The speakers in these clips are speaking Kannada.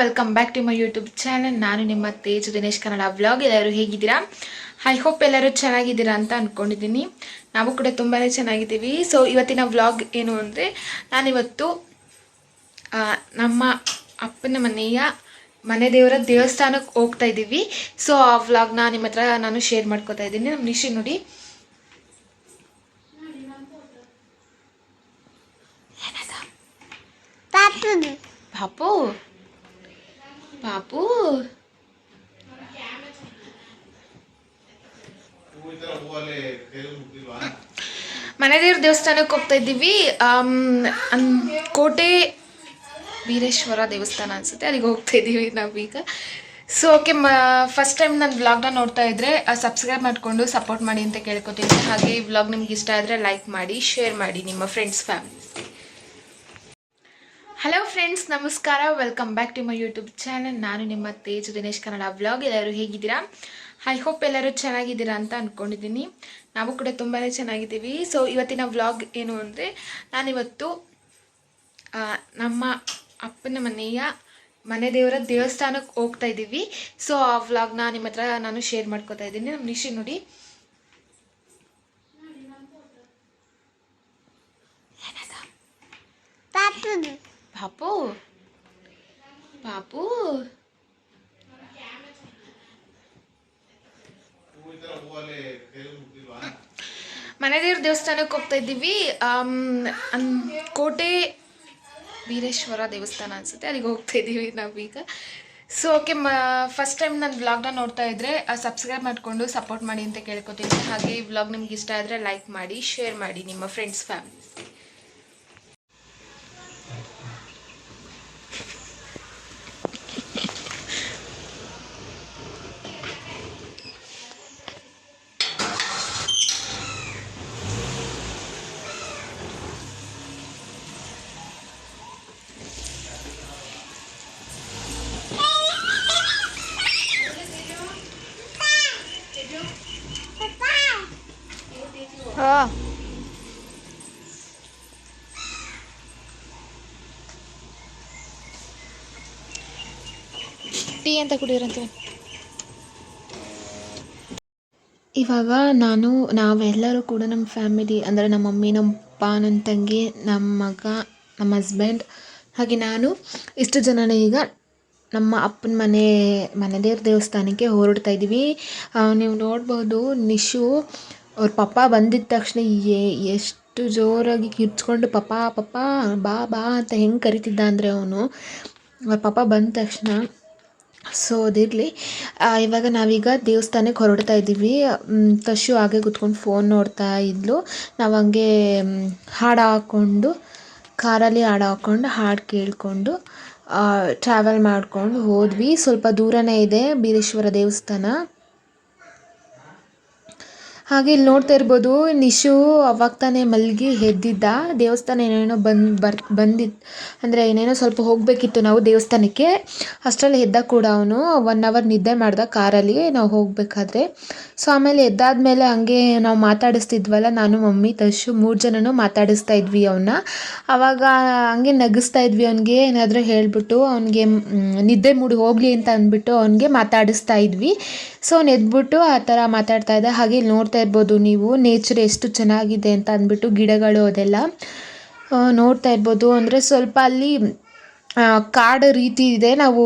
Welcome back to my YouTube channel ನಾನು ನಿಮ್ಮ ತೇಜ್ ದಿನೇಶ್ ಕನ್ನಡ ವ್ಲಾಗ್ ಎಲ್ಲರೂ ಹೇಗಿದ್ದೀರಾ? ಐ ಹೋಪ್ ಎಲ್ಲರೂ ಚೆನ್ನಾಗಿದ್ದೀರಾ ಅಂತ ಅಂದ್ಕೊಂಡಿದ್ದೀನಿ ನಾವು ಕೂಡ ತುಂಬಾ ಚೆನ್ನಾಗಿದ್ದೀವಿ. ಸೊ ಇವತ್ತಿನ ವ್ಲಾಗ್ ಏನು ಅಂದರೆ ನಾನಿವತ್ತು ನಮ್ಮ ಅಪ್ಪನ ಮನೆಯ ಮನೆ ದೇವರ ದೇವಸ್ಥಾನಕ್ಕೆ ಹೋಗ್ತಾ ಇದ್ದೀವಿ. ಸೊ ಆ ವ್ಲಾಗ್ನ ನಿಮ್ಮ ಹತ್ರ ನಾನು ಶೇರ್ ಮಾಡ್ಕೋತಾ ಇದ್ದೀನಿ. ನಮ್ಮ ನಿಶಿ ನೋಡಿ. ಪಾಪು? ಪಾಪು. ಮನೆ ದೇವ್ರ ದೇವಸ್ಥಾನಕ್ಕೆ ಹೋಗ್ತಾ ಇದ್ದೀವಿ. ಕೋಟೆ ವೀರೇಶ್ವರ ದೇವಸ್ಥಾನ ಅನ್ಸುತ್ತೆ. ಅಲ್ಲಿಗೆ ಹೋಗ್ತಾ ಇದ್ದೀವಿ ನಾವೀಗ. ಸೊ ಓಕೆ ಮ ಫಸ್ಟ್ ಟೈಮ್ ನನ್ನ ವ್ಲಾಗ್ನ ನೋಡ್ತಾ ಇದ್ರೆ ಸಬ್ಸ್ಕ್ರೈಬ್ ಮಾಡಿಕೊಂಡು ಸಪೋರ್ಟ್ ಮಾಡಿ ಅಂತ ಕೇಳ್ಕೊತೀನಿ. ಹಾಗೆ ಈ ವ್ಲಾಗ್ ನಿಮ್ಗೆ ಇಷ್ಟ ಆದರೆ ಲೈಕ್ ಮಾಡಿ ಶೇರ್ ಮಾಡಿ ನಿಮ್ಮ ಫ್ರೆಂಡ್ಸ್ ಫ್ಯಾಮಿಲಿ ಹಲೋ ಫ್ರೆಂಡ್ಸ್ ನಮಸ್ಕಾರ. Welcome back to my YouTube channel ನಾನು ನಿಮ್ಮ ತೇಜ್ ದಿನೇಶ್ ಕನ್ನಡ ಬ್ಲಾಗ್ ಎಲ್ಲರೂ ಹೇಗಿದ್ದೀರಾ? ಐ ಹೋಪ್ ಎಲ್ಲರೂ ಚೆನ್ನಾಗಿದ್ದೀರಾ ಅಂತ ಅಂದ್ಕೊಂಡಿದ್ದೀನಿ ನಾವು ಕೂಡ ತುಂಬಾ ಚೆನ್ನಾಗಿದ್ದೀವಿ. ಸೊ ಇವತ್ತಿನ ವ್ಲಾಗ್ ಏನು ಅಂದರೆ, ನಾನಿವತ್ತು ನಮ್ಮ ಅಪ್ಪನ ಮನೆಯ ಮನೆ ದೇವರ ದೇವಸ್ಥಾನಕ್ಕೆ ಹೋಗ್ತಾ ಇದ್ದೀವಿ. ಸೊ ಆ ವ್ಲಾಗ್ನ ನಿಮ್ಮ ಹತ್ರ ನಾನು ಶೇರ್ ಮಾಡ್ಕೋತಾ ಇದ್ದೀನಿ. ನಮ್ಮ ನಿಶಿ ನೋಡಿ. ಪಾಪು ಪಾಪು ಮನೆ ದೇವ್ರ ದೇವಸ್ಥಾನಕ್ಕೆ ಹೋಗ್ತಾ ಇದ್ದೀವಿ. ಕೋಟೆ ವೀರೇಶ್ವರ ದೇವಸ್ಥಾನ ಅನ್ಸುತ್ತೆ. ಅಲ್ಲಿಗೆ ಹೋಗ್ತಾ ಇದ್ದೀವಿ ನಾವೀಗ. ಸೊ ಓಕೆ ಮ ಫಸ್ಟ್ ಟೈಮ್ ನಾನು ವ್ಲಾಗ್ನ ನೋಡ್ತಾ ಇದ್ರೆ ಸಬ್ಸ್ಕ್ರೈಬ್ ಮಾಡಿಕೊಂಡು ಸಪೋರ್ಟ್ ಮಾಡಿ ಅಂತ ಕೇಳ್ಕೊತೀನಿ. ಹಾಗೆ ಈ ವ್ಲಾಗ್ ನಿಮ್ಗೆ ಇಷ್ಟ ಆದರೆ ಲೈಕ್ ಮಾಡಿ ಶೇರ್ ಮಾಡಿ ನಿಮ್ಮ ಫ್ರೆಂಡ್ಸ್ ಫ್ಯಾಮಿಲಿ ಅಂತ ಕುಡಿಯೋರಂತೆ? ಇವಾಗ ನಾನು, ನಾವೆಲ್ಲರೂ ಕೂಡ ನಮ್ಮ ಫ್ಯಾಮಿಲಿ, ಅಂದರೆ ನಮ್ಮ ಮಮ್ಮಿ, ನಮ್ಮ ಅಪ್ಪ, ನನ್ನ ತಂಗಿ, ನಮ್ಮ ಮಗ, ನಮ್ಮ ಹಸ್ಬೆಂಡ್, ಹಾಗೆ ನಾನು, ಇಷ್ಟು ಜನನೇ ಈಗ ನಮ್ಮ ಅಪ್ಪನ ಮನೆ ಮನೆ ದೇವ್ರ ದೇವಸ್ಥಾನಕ್ಕೆ ಹೊರಡ್ತಾ ಇದ್ದೀವಿ. ನೀವು ನೋಡ್ಬೋದು, ನಿಶು, ಅವ್ರ ಪಪ್ಪ ಬಂದಿದ್ದ ತಕ್ಷಣ ಎ- ಎಷ್ಟು ಜೋರಾಗಿ ಕಿರ್ಚ್ಕೊಂಡು, ಪಪ್ಪ ಪಪ್ಪ, ಬಾ ಬಾ ಅಂತ ಹೆಂಗೆ ಕರಿತಿದ್ದ ಅಂದರೆ ಅವನು, ಅವ್ರ ಪಪ್ಪ ಬಂದ ತಕ್ಷಣ ಸೊ ಅದಿರಲಿ ಇವಾಗ ನಾವೀಗ ದೇವಸ್ಥಾನಕ್ಕೆ ಹೊರಡ್ತಾ ಇದ್ದೀವಿ. ಕಶು ಹಾಗೆ ಕುತ್ಕೊಂಡು ಫೋನ್ ನೋಡ್ತಾ ಇದ್ಲು. ನಾವು ಹಂಗೆ ಹಾಡು ಹಾಕ್ಕೊಂಡು ಕಾರಲ್ಲಿ ಹಾಡು ಹಾಕ್ಕೊಂಡು ಹಾಡು ಕೇಳಿಕೊಂಡು ಟ್ರಾವೆಲ್ ಮಾಡ್ಕೊಂಡು ಹೋದ್ವಿ. ಸ್ವಲ್ಪ ದೂರನೇ ಇದೆ ಬೀರೇಶ್ವರ ದೇವಸ್ಥಾನ. ಹಾಗೆ ಇಲ್ಲಿ ನೋಡ್ತಾ ಇರ್ಬೋದು, ನಿಶು ಅವಾಗ ತಾನೇ ಮಲಗಿ ಎದ್ದಿದ್ದ ದೇವಸ್ಥಾನ ಏನೇನೋ ಬಂದು, ಬರ್ ಬಂದಿತ್ತು ಅಂದರೆ ಏನೇನೋ ಸ್ವಲ್ಪ ಹೋಗಬೇಕಿತ್ತು ನಾವು ದೇವಸ್ಥಾನಕ್ಕೆ. ಅಷ್ಟರಲ್ಲಿ ಎದ್ದ ಕೂಡ ಅವನು ಒನ್ ಅವರ್ ನಿದ್ದೆ ಮಾಡ್ದ ಕಾರಲ್ಲಿ ನಾವು ಹೋಗಬೇಕಾದ್ರೆ. ಸೊ ಆಮೇಲೆ ಎದ್ದಾದ್ಮೇಲೆ ಹಂಗೆ ನಾವು ಮಾತಾಡಿಸ್ತಿದ್ವಲ್ಲ, ನಾನು, ಮಮ್ಮಿ, ತಶು ಮೂರು ಜನನೂ ಮಾತಾಡಿಸ್ತಾ ಇದ್ವಿ ಅವನ್ನ ಅವಾಗ ಹಂಗೆ ನಗಿಸ್ತಾ ಇದ್ವಿ ಅವನಿಗೆ, ಏನಾದರೂ ಹೇಳಿಬಿಟ್ಟು ಅವನಿಗೆ ನಿದ್ದೆ ಮೂಡಿ ಹೋಗಲಿ ಅಂತ ಅಂದ್ಬಿಟ್ಟು ಅವನಿಗೆ ಮಾತಾಡಿಸ್ತಾ ಇದ್ವಿ. ಸೊ ಅವ್ನು ಎದ್ಬಿಟ್ಟು ಆ ಥರ ಮಾತಾಡ್ತಾ ಇದ್ದ. ಹಾಗೆ ಇಲ್ಲಿ ನೋಡ್ತಾ ಇರ್ಬೋದು, ನೀವು ನೇಚರ್ ಎಷ್ಟು ಚೆನ್ನಾಗಿದೆ ಅಂತ ಅಂದ್ಬಿಟ್ಟು ಗಿಡಗಳು ಅದೆಲ್ಲ ನೋಡ್ತಾ ಇರ್ಬೋದು. ಅಂದರೆ ಸ್ವಲ್ಪ ಅಲ್ಲಿ ಕಾಡು ರೀತಿ ಇದೆ. ನಾವು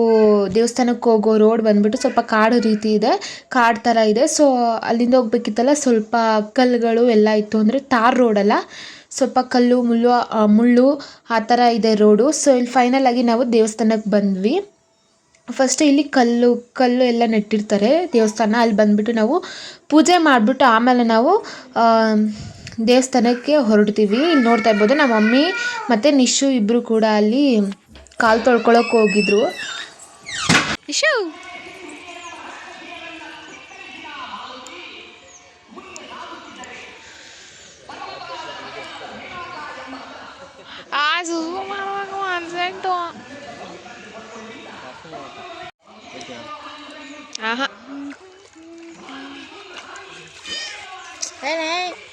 ದೇವಸ್ಥಾನಕ್ಕೆ ಹೋಗೋ ರೋಡ್ ಬಂದ್ಬಿಟ್ಟು ಸ್ವಲ್ಪ ಕಾಡು ರೀತಿ ಇದೆ, ಕಾಡು ಥರ ಇದೆ. ಸೊ ಅಲ್ಲಿಂದ ಹೋಗ್ಬೇಕಿತ್ತಲ್ಲ, ಸ್ವಲ್ಪ ಕಲ್ಲುಗಳು ಎಲ್ಲ ಇತ್ತು ಅಂದರೆ ತಾರ್ ರೋಡಲ್ಲ ಸ್ವಲ್ಪ ಕಲ್ಲು, ಮುಳ್ಳು ಮುಳ್ಳು ಆ ಥರ ಇದೆ ರೋಡು ಸೊ ಇಲ್ಲಿ ಫೈನಲ್ ಆಗಿ ನಾವು ದೇವಸ್ಥಾನಕ್ಕೆ ಬಂದ್ವಿ. ಫಸ್ಟ್ ಇಲ್ಲಿ ಕಲ್ಲು ಕಲ್ಲು ಎಲ್ಲ ನೆಟ್ಟಿರ್ತಾರೆ ದೇವಸ್ಥಾನ. ಅಲ್ಲಿ ಬಂದ್ಬಿಟ್ಟು ನಾವು ಪೂಜೆ ಮಾಡಿಬಿಟ್ಟು ಆಮೇಲೆ ನಾವು ದೇವಸ್ಥಾನಕ್ಕೆ ಹೊರಡ್ತೀವಿ. ಇಲ್ಲಿ ನೋಡ್ತಾ ಇರ್ಬೋದು ನಮ್ಮ ಮಮ್ಮಿ ಮತ್ತು ನಿಶು ಇಬ್ಬರು ಕೂಡ ಅಲ್ಲಿ ಕಾಲು ತೊಳ್ಕೊಳಕ್ಕೆ ಹೋಗಿದ್ರು. ನಿಶು!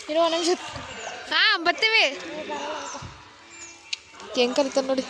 ಇರೋ ಒಂದು ನಿಮಿಷ. ಹಾಂ ಬರ್ತೀವಿ. ಹೆಂಗ್ ಕರಿತಾರೆ ನೋಡಿ.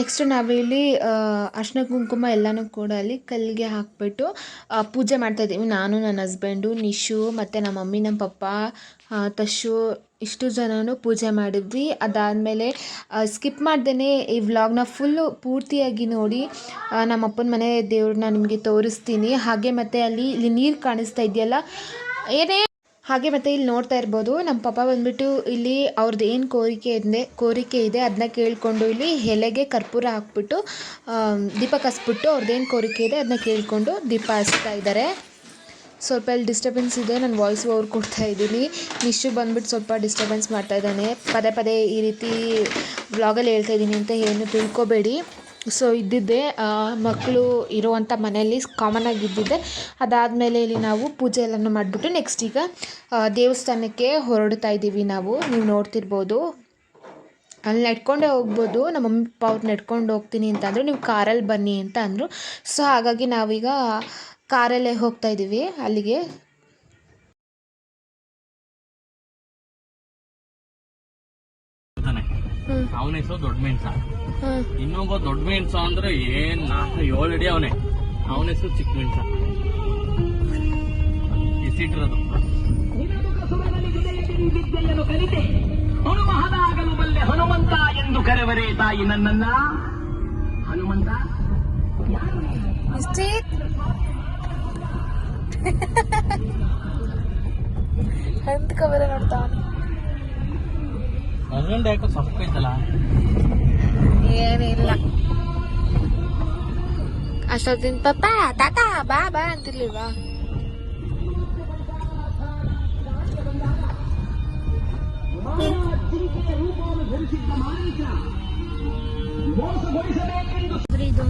ನೆಕ್ಸ್ಟ್ ನಾವಿಲ್ಲಿ ಅರ್ಶಿನ ಕುಂಕುಮ ಎಲ್ಲನೂ ಕೂಡ ಅಲ್ಲಿ ಕಲ್ಲಿಗೆ ಹಾಕಿಬಿಟ್ಟು ಪೂಜೆ ಮಾಡ್ತಾಯಿದ್ದೀವಿ ನಾನು, ನನ್ನ ಹಸ್ಬೆಂಡು ನಿಶು ಮತ್ತು ನಮ್ಮ ಮಮ್ಮಿ, ನಮ್ಮ ಪಪ್ಪ ತಶು, ಇಷ್ಟು ಜನನೂ ಪೂಜೆ ಮಾಡಿದ್ವಿ. ಅದಾದಮೇಲೆ ಸ್ಕಿಪ್ ಮಾಡ್ದೇ ಈ ವ್ಲಾಗ್ನ ಫುಲ್ಲು ಪೂರ್ತಿಯಾಗಿ ನೋಡಿ ನಮ್ಮ ಅಪ್ಪನ ಮನೆ ದೇವ್ರನ್ನ ನಿಮಗೆ ತೋರಿಸ್ತೀನಿ. ಹಾಗೆ ಮತ್ತು ಅಲ್ಲಿ ಇಲ್ಲಿ ನೀರು ಕಾಣಿಸ್ತಾ ಇದೆಯಲ್ಲ? ಏನೇ ಹಾಗೆ ಮತ್ತೆ ಇಲ್ಲಿ ನೋಡ್ತಾ ಇರ್ಬೋದು ನಮ್ಮ ಪಾಪ ಬಂದ್ಬಿಟ್ಟು ಇಲ್ಲಿ ಅವ್ರದ್ದು ಏನು ಕೋರಿಕೆ ಇದೆ ಕೋರಿಕೆ ಇದೆ ಅದನ್ನ ಕೇಳಿಕೊಂಡು ಇಲ್ಲಿ ಎಲೆಗೆ ಕರ್ಪೂರ ಹಾಕ್ಬಿಟ್ಟು ದೀಪ ಕಸ್ಬಿಟ್ಟು ಅವ್ರದ್ದೇನು ಕೋರಿಕೆ ಇದೆ ಅದನ್ನ ಕೇಳಿಕೊಂಡು ದೀಪ ಹಚ್ತಾ ಇದ್ದಾರೆ ಸ್ವಲ್ಪ ಇಲ್ಲಿ ಡಿಸ್ಟರ್ಬೆನ್ಸ್ ಇದೆ, ನಾನು ವಾಯ್ಸ್ ಓವರ್ ಕೊಡ್ತಾ ಇದ್ದೀನಿ. ನಿಶು ಬಂದ್ಬಿಟ್ಟು ಸ್ವಲ್ಪ ಡಿಸ್ಟರ್ಬೆನ್ಸ್ ಮಾಡ್ತಾ ಇದ್ದಾನೆ. ಪದೇ ಪದೇ ಈ ರೀತಿ ವ್ಲಾಗಲ್ಲಿ ಹೇಳ್ತಾ ಇದ್ದೀನಿ ಅಂತ ಏನು ತಿಳ್ಕೊಬೇಡಿ. ಸೊ ಇದ್ದಿದ್ದೆ ಮಕ್ಕಳು ಇರುವಂಥ ಮನೆಯಲ್ಲಿ ಕಾಮನ್ ಆಗಿ ಇದ್ದಿದ್ದೆ. ಅದಾದಮೇಲೆ ಇಲ್ಲಿ ನಾವು ಪೂಜೆ ಎಲ್ಲನೂ ಮಾಡಿಬಿಟ್ಟು ನೆಕ್ಸ್ಟ್ ಈಗ ದೇವಸ್ಥಾನಕ್ಕೆ ಹೊರಡ್ತಾ ಇದ್ದೀವಿ ನಾವು. ನೀವು ನೋಡ್ತಿರ್ಬೋದು. ಅಲ್ಲಿ ನಡ್ಕೊಂಡೇ ಹೋಗ್ಬೋದು. ನಮ್ಮ ಮಮ್ಮಿ, ಪಪ್ಪ ಅವ್ರು ನಡ್ಕೊಂಡು ಹೋಗ್ತೀನಿ ಅಂತಂದರು. ನೀವು ಕಾರಲ್ಲಿ ಬನ್ನಿ ಅಂತ ಅಂದರು. ಸೊ ಹಾಗಾಗಿ ನಾವೀಗ ಕಾರಲ್ಲೇ ಹೋಗ್ತಾ ಇದ್ದೀವಿ ಅಲ್ಲಿಗೆ. ಅವನ ಹೆಸರು ದೊಡ್ಡ ಮೆಣಸ. ಇನ್ನೊಬ್ಬ ದೊಡ್ಡ ಮೆಣಸ ಅಂದ್ರೆ ಏನ್ ನಾಲ್ಕು ಏಳು ಅಡಿ ಅವನೇ. ಅವನ ಹೆಸರು ಚಿಕ್ಕ ಮೆಣಸ. ಎಸಿಟ್ಟಿರೋದು. ವಿದ್ಯೆಯನ್ನು ಕಲಿತೆ. ಹನುಮಹದಾಗಲು ಬಲ್ಲೆ ಹನುಮಂತ ಎಂದು ಕರೆವರೆ ತಾಯಿ ನನ್ನನ್ನ. ಹನುಮಂತ? ಕವರ ನೋಡ್ತಾವನೆ ಹಸ್ಬೆಂಡ್ ಯಾಕೋ ಸಪ್ಪೈತಲ್ಲ ಏನಿಲ್ಲ. ಅಷ್ಟೊತ್ತಿನ ಪಪ್ಪ ತಾತ ಬಾ ಬಾ ಅಂತಿರ್ಲಿಲ್ವಾ? ಇದು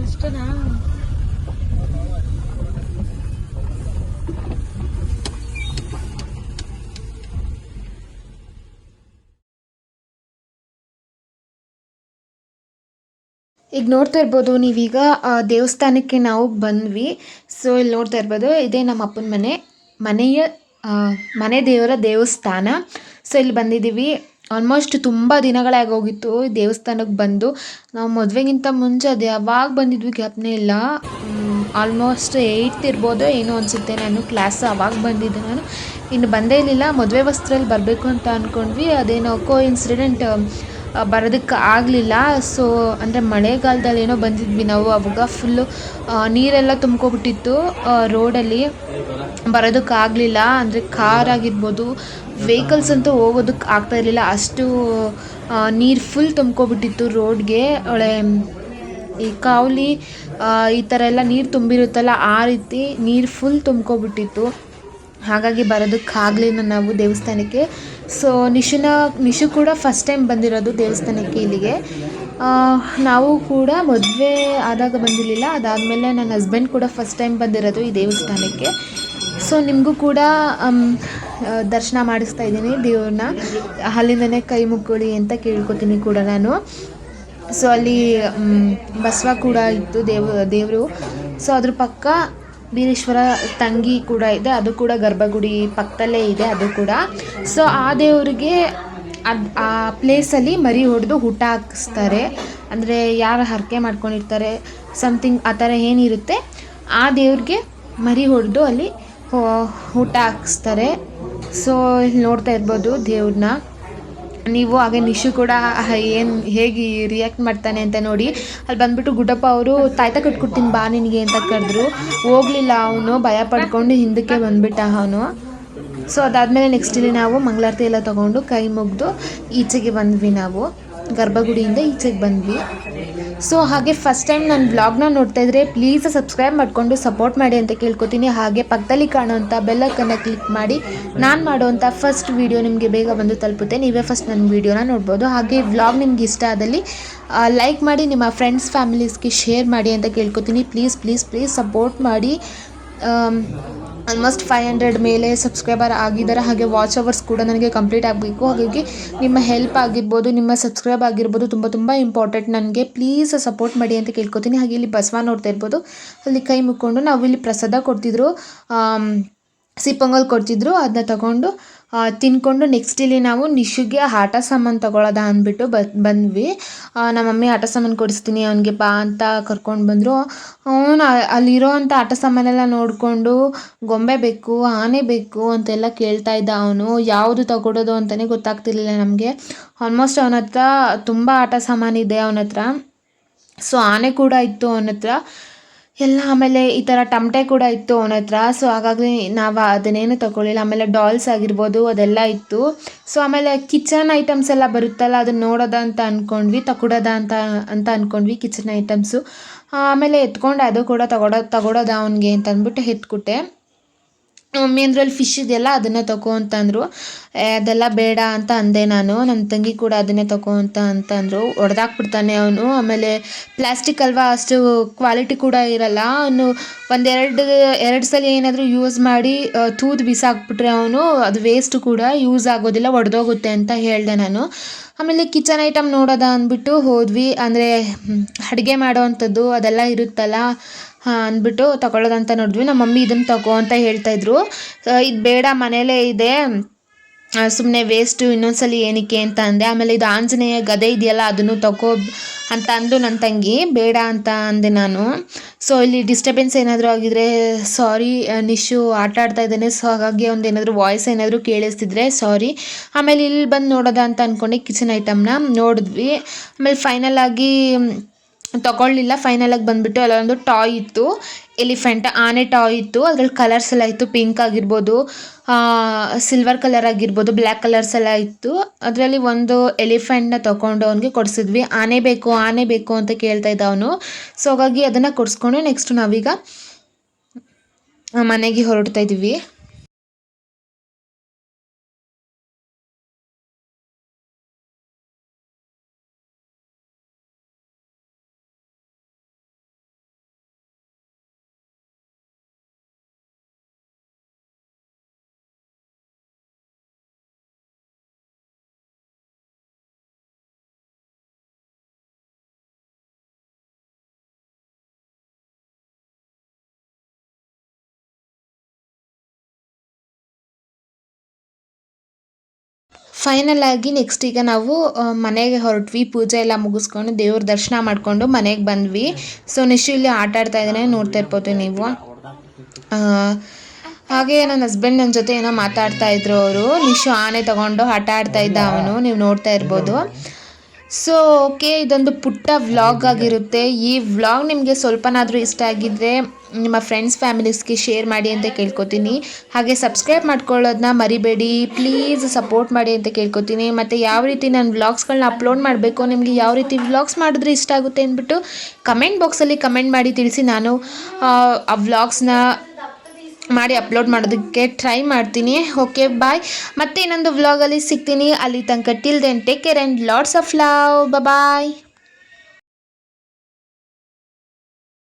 ಈಗ ನೋಡ್ತಾ ಇರ್ಬೋದು, ನೀವೀಗ ದೇವಸ್ಥಾನಕ್ಕೆ ನಾವು ಬಂದ್ವಿ. ಸೊ ಇಲ್ಲಿ ನೋಡ್ತಾ ಇರ್ಬೋದು, ಇದೇ ನಮ್ಮ ಅಪ್ಪನ ಮನೆ. ಮನೆಯ ಮನೆ ದೇವರ ದೇವಸ್ಥಾನ. ಸೊ ಇಲ್ಲಿ ಬಂದಿದ್ದೀವಿ. ಆಲ್ಮೋಸ್ಟ್ ತುಂಬ ದಿನಗಳಾಗಿ ಹೋಗಿತ್ತು ದೇವಸ್ಥಾನಕ್ಕೆ ಬಂದು. ನಾವು ಮದುವೆಗಿಂತ ಮುಂಚೆ ಅದು ಯಾವಾಗ ಬಂದಿದ್ವಿ ಜ್ಞಾಪನೆ ಇಲ್ಲ. ಆಲ್ಮೋಸ್ಟ್ ಏಯ್ತ್ ಇರ್ಬೋದು ಏನೋ ಅನಿಸುತ್ತೆ ನಾನು ಕ್ಲಾಸ್ ಅವಾಗ ಬಂದಿದ್ದೆ ನಾನು. ಇನ್ನು ಬಂದೇ ಇರಲಿಲ್ಲ. ಮದುವೆ ವಸ್ತ್ರಲ್ಲಿ ಬರಬೇಕು ಅಂತ ಅಂದ್ಕೊಂಡ್ವಿ ಅದೇನೋ ಕೋ ಇನ್ಸಿಡೆಂಟ್ ಬರೋದಕ್ಕೆ ಆಗಲಿಲ್ಲ. ಸೊ ಅಂದರೆ ಮಳೆಗಾಲದಲ್ಲಿ ಏನೋ ಬಂದಿದ್ವಿ ನಾವು, ಅವಾಗ ಫುಲ್ಲು ನೀರೆಲ್ಲ ತುಂಬ್ಕೊಬಿಟ್ಟಿತ್ತು ರೋಡಲ್ಲಿ ಬರೋದಕ್ಕಾಗಲಿಲ್ಲ ಅಂದರೆ ಕಾರ್ ಆಗಿರ್ಬೋದು ವೆಹಿಕಲ್ಸ್ ಅಂತೂ ಹೋಗೋದಕ್ಕೆ ಆಗ್ತಾ ಇರಲಿಲ್ಲ. ಅಷ್ಟು ನೀರು ಫುಲ್ ತುಂಬ್ಕೊಬಿಟ್ಟಿತ್ತು ರೋಡ್ಗೆ ಒಳ್ಳೆ, ಈ ಕಾವಲಿ ಈ ಥರ ಎಲ್ಲ ನೀರು ತುಂಬಿರುತ್ತಲ್ಲ, ಆ ರೀತಿ ನೀರು ಫುಲ್ ತುಂಬ್ಕೊಬಿಟ್ಟಿತ್ತು ಹಾಗಾಗಿ ಬರೋದಕ್ಕಾಗಲಿಲ್ಲ ನಾವು ದೇವಸ್ಥಾನಕ್ಕೆ. ಸೊ ನಿಶುನ, ನಿಶು ಕೂಡ ಫಸ್ಟ್ ಟೈಮ್ ಬಂದಿರೋದು ದೇವಸ್ಥಾನಕ್ಕೆ ಇಲ್ಲಿಗೆ. ನಾವು ಕೂಡ ಮದುವೆ ಆದಾಗ ಬಂದಿರಲಿಲ್ಲ. ಅದಾದಮೇಲೆ ನನ್ನ ಹಸ್ಬೆಂಡ್ ಕೂಡ ಫಸ್ಟ್ ಟೈಮ್ ಬಂದಿರೋದು ಈ ದೇವಸ್ಥಾನಕ್ಕೆ. ಸೊ ನಿಮಗೂ ಕೂಡ ದರ್ಶನ ಮಾಡಿಸ್ತಾ ಇದ್ದೀನಿ ದೇವ್ರನ್ನ. ಅಲ್ಲಿಂದನೇ ಕೈ ಮುಕ್ಕೊಳ್ಳಿ ಅಂತ ಕೇಳ್ಕೊತೀನಿ ಕೂಡ ನಾನು. ಸೊ ಅಲ್ಲಿ ಬಸವ ಕೂಡ ಇತ್ತು ದೇವ, ದೇವರು. ಸೊ ಅದ್ರ ಪಕ್ಕ ಬೀರೇಶ್ವರ ತಂಗಿ ಕೂಡ ಇದೆ, ಅದು ಕೂಡ ಗರ್ಭಗುಡಿ ಪಕ್ಕದಲ್ಲೇ ಇದೆ, ಅದು ಕೂಡ. ಸೊ ಆ ದೇವರಿಗೆ ಅದು ಆ ಪ್ಲೇಸಲ್ಲಿ ಮರಿ ಹೊಡೆದು ಊಟ ಹಾಕಿಸ್ತಾರೆ. ಅಂದರೆ ಯಾರು ಹರಕೆ ಮಾಡ್ಕೊಂಡಿರ್ತಾರೆ ಸಮಥಿಂಗ್ ಆ ಥರ ಏನಿರುತ್ತೆ, ಆ ದೇವ್ರಿಗೆ ಮರಿ ಹೊಡೆದು ಅಲ್ಲಿ ಊಟ ಹಾಕಿಸ್ತಾರೆ. ಸೊ ಇಲ್ಲಿ ನೋಡ್ತಾ ಇರ್ಬೋದು ದೇವ್ರನ್ನ. ನೀವು ಹಾಗೆ ನಿಶು ಕೂಡ ಏನು ಹೇಗೆ ರಿಯಾಕ್ಟ್ ಮಾಡ್ತಾನೆ ಅಂತ ನೋಡಿ. ಅಲ್ಲಿ ಬಂದ್ಬಿಟ್ಟು ಗುಡ್ಡಪ್ಪ ಅವರು, ತಾಯ್ತ ಕಟ್ಕೊಡ್ತೀನಿ ಬಾ ನಿನಗೆ ಅಂತ ಕರೆದ್ರು. ಹೋಗಲಿಲ್ಲ ಅವನು, ಭಯ ಪಡ್ಕೊಂಡು ಹಿಂದಕ್ಕೆ ಬಂದ್ಬಿಟ್ಟ ಅವನು. ಸೊ ಅದಾದಮೇಲೆ ನೆಕ್ಸ್ಟ್ ಇಲ್ಲಿ ನಾವು ಮಂಗಳಾರತಿ ಎಲ್ಲ ತೊಗೊಂಡು ಕೈ ಮುಗಿದು ಈಚೆಗೆ ಬಂದ್ವಿ ನಾವು. ಗರ್ಭಗುಡಿಯಿಂದ ಈಚೆಗೆ ಬಂದ್ವಿ. ಸೊ ಹಾಗೆ ಫಸ್ಟ್ ಟೈಮ್ ನನ್ನ ಬ್ಲಾಗ್ನ ನೋಡ್ತಾ ಇದ್ರೆ ಪ್ಲೀಸ್ ಸಬ್ಸ್ಕ್ರೈಬ್ ಮಾಡಿಕೊಂಡು ಸಪೋರ್ಟ್ ಮಾಡಿ ಅಂತ ಕೇಳ್ಕೊತೀನಿ. ಹಾಗೆ ಪಕ್ಕದಲ್ಲಿ ಕಾಣುವಂಥ ಬೆಲ್ಲಕ್ಕನ್ನು ಕ್ಲಿಕ್ ಮಾಡಿ. ನಾನು ಮಾಡುವಂಥ ಫಸ್ಟ್ ವೀಡಿಯೋ ನಿಮಗೆ ಬೇಗ ಬಂದು ತಲುಪುತ್ತೆ. ನೀವೇ ಫಸ್ಟ್ ನನ್ನ ವೀಡಿಯೋನ ನೋಡ್ಬೋದು. ಹಾಗೆ ವ್ಲಾಗ್ ನಿಮ್ಗೆ ಇಷ್ಟ ಆದಲ್ಲಿ ಲೈಕ್ ಮಾಡಿ, ನಿಮ್ಮ ಫ್ರೆಂಡ್ಸ್ ಫ್ಯಾಮಿಲೀಸ್ಗೆ ಶೇರ್ ಮಾಡಿ ಅಂತ ಕೇಳ್ಕೊತೀನಿ. ಪ್ಲೀಸ್ ಪ್ಲೀಸ್ ಪ್ಲೀಸ್ ಸಪೋರ್ಟ್ ಮಾಡಿ. ಆಲ್ಮೋಸ್ಟ್ ಫೈವ್ ಹಂಡ್ರೆಡ್ ಮೇಲೆ ಸಬ್ಸ್ಕ್ರೈಬರ್ ಆಗಿದ್ದಾರೆ. ಹಾಗೆ ವಾಚ್ ಅವರ್ಸ್ ಕೂಡ ನನಗೆ ಕಂಪ್ಲೀಟ್ ಆಗಬೇಕು. ಹಾಗಾಗಿ ನಿಮ್ಮ ಹೆಲ್ಪ್ ಆಗಿರ್ಬೋದು, ನಿಮ್ಮ ಸಬ್ಸ್ಕ್ರೈಬ್ ಆಗಿರ್ಬೋದು ತುಂಬ ತುಂಬ ಇಂಪಾರ್ಟೆಂಟ್ ನನಗೆ ಪ್ಲೀಸ್ ಸಪೋರ್ಟ್ ಮಾಡಿ ಅಂತ ಕೇಳ್ಕೊತೀನಿ. ಹಾಗೆ ಇಲ್ಲಿ ಬಸವ ನೋಡ್ತಾ ಇರ್ಬೋದು. ಅಲ್ಲಿ ಕೈ ಮುಕ್ಕೊಂಡು ನಾವು ಇಲ್ಲಿ ಪ್ರಸಾದ ಕೊಡ್ತಿದ್ರು. ಸಿಪ್ಪಂಗಲ್ ಕೊಡ್ತಿದ್ರು. ಅದನ್ನ ತಗೊಂಡು ತಿನ್ಕೊಂಡು ನೆಕ್ಸ್ಟ್ ಇಲ್ಲಿ ನಾವು ನಿಶುಗೆ ಆಟ ಸಾಮಾನು ತಗೊಳ್ಳೋದ ಅಂದ್ಬಿಟ್ಟು ಬಂದ್ವಿ. ನಮ್ಮ ಮಮ್ಮಿ ಆಟ ಸಾಮಾನು ಕೊಡಿಸ್ತೀನಿ, ಅವನಿಗೆ ಬಾ ಅಂತ ಕರ್ಕೊಂಡು ಬಂದರು. ಅವನು ಅಲ್ಲಿರೋ ಅಂಥ ಆಟ ಸಾಮಾನೆಲ್ಲ ನೋಡಿಕೊಂಡು, ಗೊಂಬೆ ಬೇಕು, ಆನೆ ಬೇಕು ಅಂತೆಲ್ಲ ಕೇಳ್ತಾ ಇದ್ದ ಅವನು. ಯಾವುದು ತಗೊಡೋದು ಅಂತಲೇ ಗೊತ್ತಾಗ್ತಿರ್ಲಿಲ್ಲ ನಮಗೆ. ಆಲ್ಮೋಸ್ಟ್ ಅವನ ಹತ್ರ ತುಂಬ ಆಟ ಸಾಮಾನಿದೆ ಅವನ ಹತ್ರ. ಸೊ ಆನೆ ಕೂಡ ಇತ್ತು ಅವನ ಹತ್ರ. ಎಲ್ಲ ಆಮೇಲೆ ಈ ಥರ ಟಮಟೆ ಕೂಡ ಇತ್ತು ಅವನ ಹತ್ರ. ಸೊ ಹಾಗಾಗಿ ನಾವು ಅದನ್ನೇನು ತಗೊಳ್ಳಿಲ್ಲ. ಆಮೇಲೆ ಡಾಲ್ಸ್ ಆಗಿರ್ಬೋದು, ಅದೆಲ್ಲ ಇತ್ತು. ಸೊ ಆಮೇಲೆ ಕಿಚನ್ ಐಟಮ್ಸ್ ಎಲ್ಲ ಬರುತ್ತಲ್ಲ ಅದನ್ನ ನೋಡೋದ ಅಂತ ಅಂದ್ಕೊಂಡ್ವಿ ತಗೊಡೋದ ಅಂತ ಅಂತ ಅಂದ್ಕೊಂಡ್ವಿ ಕಿಚನ್ ಐಟಮ್ಸು ಆಮೇಲೆ ಎತ್ಕೊಂಡು ಅದು ಕೂಡ ತಗೊಡೋ, ತಗೊಡೋದ ಅವನಿಗೆ ಅಂತ ಅಂದ್ಬಿಟ್ಟು ಎತ್ಕೊಟ್ಟೆ. ಮಮ್ಮಿ ಫಿಶ್ ಇದೆಯಲ್ಲ, ಅದನ್ನೇ ತಗೋ ಅಂತಂದರು. ಅದೆಲ್ಲ ಬೇಡ ಅಂತ ಅಂದೆ ನಾನು. ನನ್ನ ತಂಗಿ ಕೂಡ ಅದನ್ನೇ ತಗೋ ಅಂತ ಅಂತಂದರು. ಹೊಡೆದಾಕ್ಬಿಡ್ತಾನೆ ಅವನು. ಆಮೇಲೆ ಪ್ಲಾಸ್ಟಿಕ್ ಅಲ್ವಾ, ಅಷ್ಟು ಕ್ವಾಲಿಟಿ ಕೂಡ ಇರಲ್ಲ. ಅವನು ಒಂದೆರಡು, ಎರಡು ಸಲ ಏನಾದರೂ ಯೂಸ್ ಮಾಡಿ ತೂದು ಬಿಸಾಕ್ಬಿಟ್ರೆ ಅವನು, ಅದು ವೇಸ್ಟ್ ಕೂಡ ಯೂಸ್ ಆಗೋದಿಲ್ಲ, ಒಡೆದೋಗುತ್ತೆ ಅಂತ ಹೇಳಿದೆ ನಾನು. ಆಮೇಲೆ ಕಿಚನ್ ಐಟಮ್ ನೋಡೋದ ಅಂದ್ಬಿಟ್ಟು ಹೋದ್ವಿ. ಅಂದರೆ ಅಡುಗೆ ಮಾಡೋವಂಥದ್ದು ಅದೆಲ್ಲ ಇರುತ್ತಲ್ಲ ಅಂದ್ಬಿಟ್ಟು ತಗೊಳ್ಳೋದಂತ ನೋಡಿದ್ವಿ. ನಮ್ಮ ಮಮ್ಮಿ ಇದನ್ನು ತಗೋ ಅಂತ ಹೇಳ್ತಾ ಇದ್ರು. ಇದು ಬೇಡ, ಮನೇಲೇ ಇದೆ. ಸುಮ್ಮನೆ ವೇಸ್ಟು ಇನ್ನೊಂದ್ಸಲಿ ಏನಕ್ಕೆ ಅಂತ ಅಂದೆ. ಆಮೇಲೆ ಇದು ಆಂಜನೇಯ ಗದೆ ಇದೆಯಲ್ಲ, ಅದನ್ನು ತಗೋ ಅಂತ ಅಂದು ನನ್ನ ತಂಗಿ. ಬೇಡ ಅಂತ ಅಂದೆ ನಾನು. ಸೊ ಇಲ್ಲಿ ಡಿಸ್ಟರ್ಬೆನ್ಸ್ ಏನಾದರೂ ಆಗಿದ್ರೆ ಸಾರಿ ನಿಶು ಆಟ ಆಡ್ತಾ ಇದ್ದಾನೆ. ಸೊ ಹಾಗಾಗಿ ಒಂದು ಏನಾದರೂ ವಾಯ್ಸ್ ಏನಾದರೂ ಕೇಳಿಸ್ತಿದ್ರೆ ಸಾರಿ ಆಮೇಲೆ ಇಲ್ಲಿ ಬಂದು ನೋಡೋದ ಅಂತ ಅಂದ್ಕೊಂಡೆ ಕಿಚನ್ ಐಟಮ್ನ ನೋಡಿದ್ವಿ. ಆಮೇಲೆ ಫೈನಲ್ ಆಗಿ ತಗೊಳ್ಳಿಲ್ಲ. ಫೈನಲ್ ಆಗಿ ಬಂದ್ಬಿಟ್ಟು ಅಲ್ಲೊಂದು ಟಾಯ್ ಇತ್ತು. ಎಲಿಫೆಂಟ್ ಆನೆ ಟಾಯ್ ಇತ್ತು. ಅದ್ರಲ್ಲಿ ಕಲರ್ಸ್ ಎಲ್ಲ ಇತ್ತು. ಪಿಂಕ್ ಆಗಿರ್ಬೋದು ಸಿಲ್ವರ್ ಕಲರ್ ಆಗಿರ್ಬೋದು ಬ್ಲ್ಯಾಕ್ ಕಲರ್ಸ್ ಎಲ್ಲ ಇತ್ತು. ಅದರಲ್ಲಿ ಒಂದು ಎಲಿಫೆಂಟ್ನ ತಗೊಂಡು ಅವನಿಗೆ ಕೊಡಿಸಿದ್ವಿ. ಆನೆ ಬೇಕು ಆನೆ ಬೇಕು ಅಂತ ಕೇಳ್ತಾ ಇದ್ದ ಅವನು. ಸೊ ಹಾಗಾಗಿ ಅದನ್ನು ಕೊಡಿಸ್ಕೊಂಡು ನೆಕ್ಸ್ಟ್ ನಾವೀಗ ಮನೆಗೆ ಹೊರಡ್ತಾ ಇದ್ದೀವಿ. ಫೈನಲ್ ಆಗಿ ನೆಕ್ಸ್ಟ್ ಈಗ ನಾವು ಮನೆಗೆ ಹೊರಟ್ವಿ. ಪೂಜೆ ಎಲ್ಲ ಮುಗಿಸ್ಕೊಂಡು ದೇವ್ರ ದರ್ಶನ ಮಾಡಿಕೊಂಡು ಮನೆಗೆ ಬಂದ್ವಿ. ಸೊ ನಿಶು ಇಲ್ಲಿ ಆಟ ಆಡ್ತಾ ಇದ್ದಾನೆ. ನೋಡ್ತಾ ಇರ್ಬೋದು ನೀವು. ಹಾಗೆ ನನ್ನ ಹಸ್ಬೆಂಡ್ ನನ್ನ ಜೊತೆ ಏನೋ ಮಾತಾಡ್ತಾ ಇದ್ರು ಅವರು. ನಿಶು ಆನೆ ತಗೊಂಡು ಆಟ ಆಡ್ತಾ ಇದ್ದ ಅವನು. ನೀವು ನೋಡ್ತಾ ಇರ್ಬೋದು. ಸೊ ಓಕೆ ಇದೊಂದು ಪುಟ್ಟ ವ್ಲಾಗ್ ಆಗಿರುತ್ತೆ. ಈ ವ್ಲಾಗ್ ನಿಮಗೆ ಸ್ವಲ್ಪನಾದರೂ ಇಷ್ಟ ಆಗಿದ್ದರೆ ನಿಮ್ಮ ಫ್ರೆಂಡ್ಸ್ ಫ್ಯಾಮಿಲೀಸ್ಗೆ ಶೇರ್ ಮಾಡಿ ಅಂತ ಕೇಳ್ಕೊತೀನಿ. ಹಾಗೆ ಸಬ್ಸ್ಕ್ರೈಬ್ ಮಾಡ್ಕೊಳ್ಳೋದನ್ನ ಮರಿಬೇಡಿ. ಪ್ಲೀಸ್ ಸಪೋರ್ಟ್ ಮಾಡಿ ಅಂತ ಕೇಳ್ಕೊತೀನಿ. ಮತ್ತು ಯಾವ ರೀತಿ ನಾನು ವ್ಲಾಗ್ಸ್ಗಳನ್ನ ಅಪ್ಲೋಡ್ ಮಾಡಬೇಕು ನಿಮಗೆ ಯಾವ ರೀತಿ ವ್ಲಾಗ್ಸ್ ಮಾಡಿದ್ರೆ ಇಷ್ಟ ಆಗುತ್ತೆ ಅಂದ್ಬಿಟ್ಟು ಕಮೆಂಟ್ ಬಾಕ್ಸಲ್ಲಿ ಕಮೆಂಟ್ ಮಾಡಿ ತಿಳಿಸಿ ನಾನು ಆ, ಆ ವ್ಲಾಗ್ಸ್ನ ಮಾಡಿ ಅಪ್ಲೋಡ್ ಮಾಡೋದಕ್ಕೆ ಟ್ರೈ ಮಾಡ್ತೀನಿ. ಓಕೆ ಬಾಯ್ ಮತ್ತೆ ಇನ್ನೊಂದು ವ್ಲಾಗಲ್ಲಿ ಸಿಗ್ತೀನಿ. ಅಲ್ಲಿ ತನಕ till then take care and lots of love bye